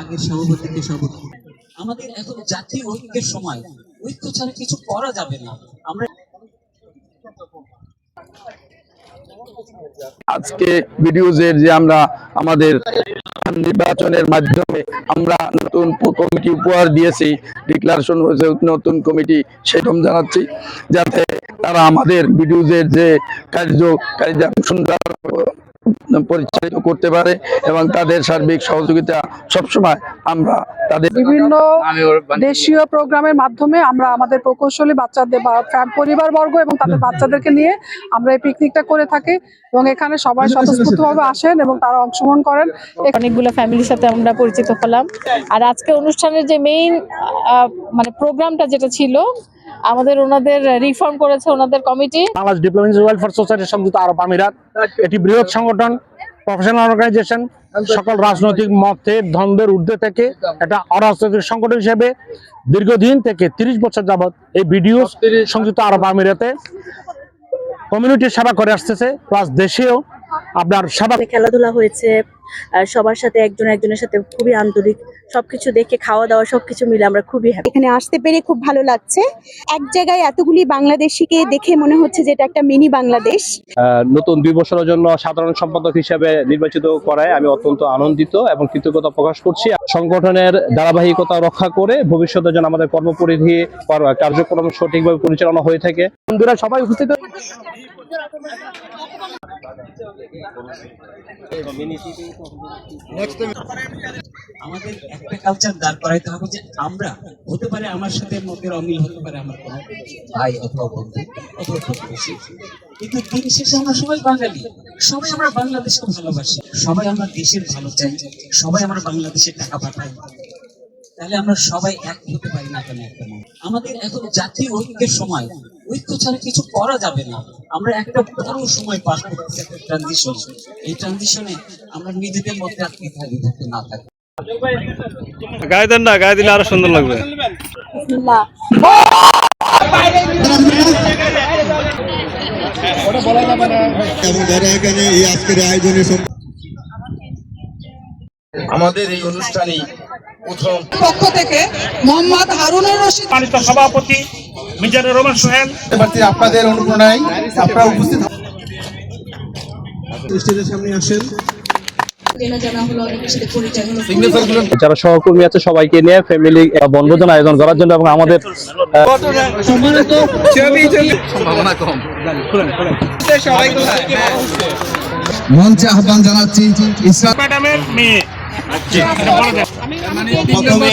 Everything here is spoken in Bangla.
আগের সভাপতিকে সভাপতি। আমাদের এখন জাতীয় ঐক্যের সময়। ঐক্য ছাড়া কিছু করা যাবে না। আমরা আজকে ভিডিওজের যে আমরা আমাদের নির্বাচনের মাধ্যমে আমরা নতুন কমিটি উপহার দিয়েছি, ডিক্লারেশন হয়েছে নতুন কমিটি সেরকম জানাচ্ছি। যাতে তারা আমাদের ভিডিওজের যে কার্য কার্য সুন্দর পরিচালিত করতে পারে এবং তাদের সার্বিক সহযোগিতা সবসময় আমরা তাদের বিভিন্ন দেশীয় প্রোগ্রামের মাধ্যমে আমরা আমাদের প্রকৌশলী বাচ্চাদের বা ফ্যাম- পরিবারবর্গ এবং তাদের বাচ্চাদেরকে নিয়ে আমরা এই পিকনিকটা করে থাকি এবং এখানে সবাই স্বতঃস্ফূর্তভাবে আসেন এবং তারা অংশগ্রহণ করেন। অনেকগুলো ফ্যামিলির সাথে আমরা পরিচিত হলাম। আর আজকে অনুষ্ঠানের যে মেইন মানে প্রোগ্রামটা যেটা ছিল আমাদের ওনাদের রিফর্ম করেছে ওনাদের কমিটি বাংলাদেশ ডিপ্লোমেন্ট ওয়েলফেয়ার সোসাইটির সংযুক্ত আরব আমিরাত। এটি বৃহৎ সংগঠন। প্রফেশনাল অর্গানাইজেশন সকল রাজনৈতিক মতের দ্বন্দ্বের ঊর্ধ্বে থেকে একটা অরাজনৈতিক সংগঠন হিসেবে দীর্ঘদিন থেকে তিরিশ বছর যাবত এই ভিডিও সংযুক্ত আরব আমিরাতে কমিউনিটির সেবা করে আসতেছে প্লাস দেশেও আপনার সেবা এখানে খেলাধুলা হয়েছে আর সবার সাথে একজন একজনের সাথে খুবই আন্তরিক সবকিছু দেখে খাওয়া দাওয়া সবকিছু মিলে আমরা খুবই হ্যাপি এখানে আসতে পেরে খুব ভালো লাগছে। এক জায়গায় এতগুলি বাংলাদেশিকে দেখে মনে হচ্ছে যে এটা একটা মিনি বাংলাদেশ। আহ, নতুন দুই বছরের জন্য সাধারণ সম্পাদক হিসেবে নির্বাচিত করায় আমি অত্যন্ত আনন্দিত এবং কৃতজ্ঞতা প্রকাশ করছি। সংগঠনের ধারাবাহিকতা রক্ষা করে ভবিষ্যতে যেন আমাদের কর্মপরিধি কর- কার্যক্রম সঠিকভাবে পরিচালনা হয়ে থাকে। বন্ধুরা সবাই উপস্থিত আমাদের একটা কালচার দাঁড় করাইতে হবে যে আমরা হতে পারে আমার সাথে মতের অমিল হতে পারে আমার কোনো ভাই অথবা বন্ধু অথবা প্রতিবেশী কিন্তু দিন শেষে আমরা সবাই বাঙালি। সবাই আমরা বাংলাদেশকে ভালোবাসি। সবাই আমরা দেশের ভালো চাই। সবাই আমরা বাংলাদেশের টাকা পাঠাই। তাহলে আমরা সবাই এক হতে পারি না কেন একটা? আমাদের এখন জাতীয় ঐক্যের সময় ঐক্য ছাড়া কিছু করা যাবে না। আমরা একটা বড় সময় করতেছি একটা ট্রানজিশন এই ট্রানজিশনে আমরা নিজেদের মধ্যে আর কি থাকি থাকতে না থাকি। গায়ে দেন না গায়ে দিলে আরও সুন্দর লাগবে। আমাদের এই অনুষ্ঠানে পক্ষ থেকে মোহাম্মদ হারুনুর রশিদ। সভাপতি মিজানুর রহমান সোহেল। আপনাদের অনুপ্রেরণায় আপনারা উপস্থিত সামনে আসেন। যারা সহকর্মী আছে সবাইকে নিয়ে ফ্যামিলি বনভোজন আয়োজন করার জন্য এবং আমাদের মঞ্চে আহ্বান জানাচ্ছি ইসলাম ম্যাডামের মেয়ে। প্রথমে